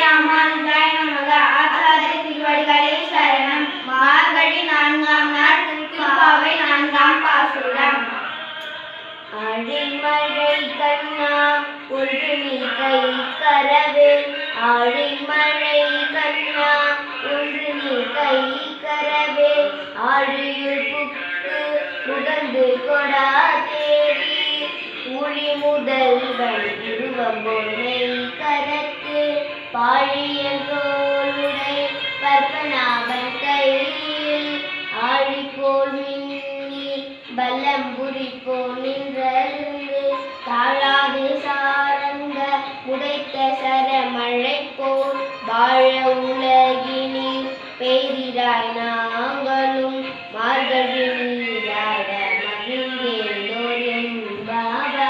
ராமானுஜாய நமக ஆச்சாரிய திருவடிகளே சரணம். மார்கழி நான்காம் நாள் திருப்பாவை நான்காம் பாசுரம். ஆழிமழை கண்ணா ஒன்று நீ கை கரவே. ஆழிமழை கண்ணா ஒன்று நீ கை கரவே. ஆழியுள் புக்கு கொடா தேடி ஊழி முதல்வன் உருவம்பொன்னை கரத்து குறிப்போ நின்றருந்து தாழாது சாரங்க உடைத்த சர மழை போல் வாழ உலகினில் பெய்திராய் நாங்களும் மார்கழியாட மகிழ்ந்தேந்தோர் என்பாய்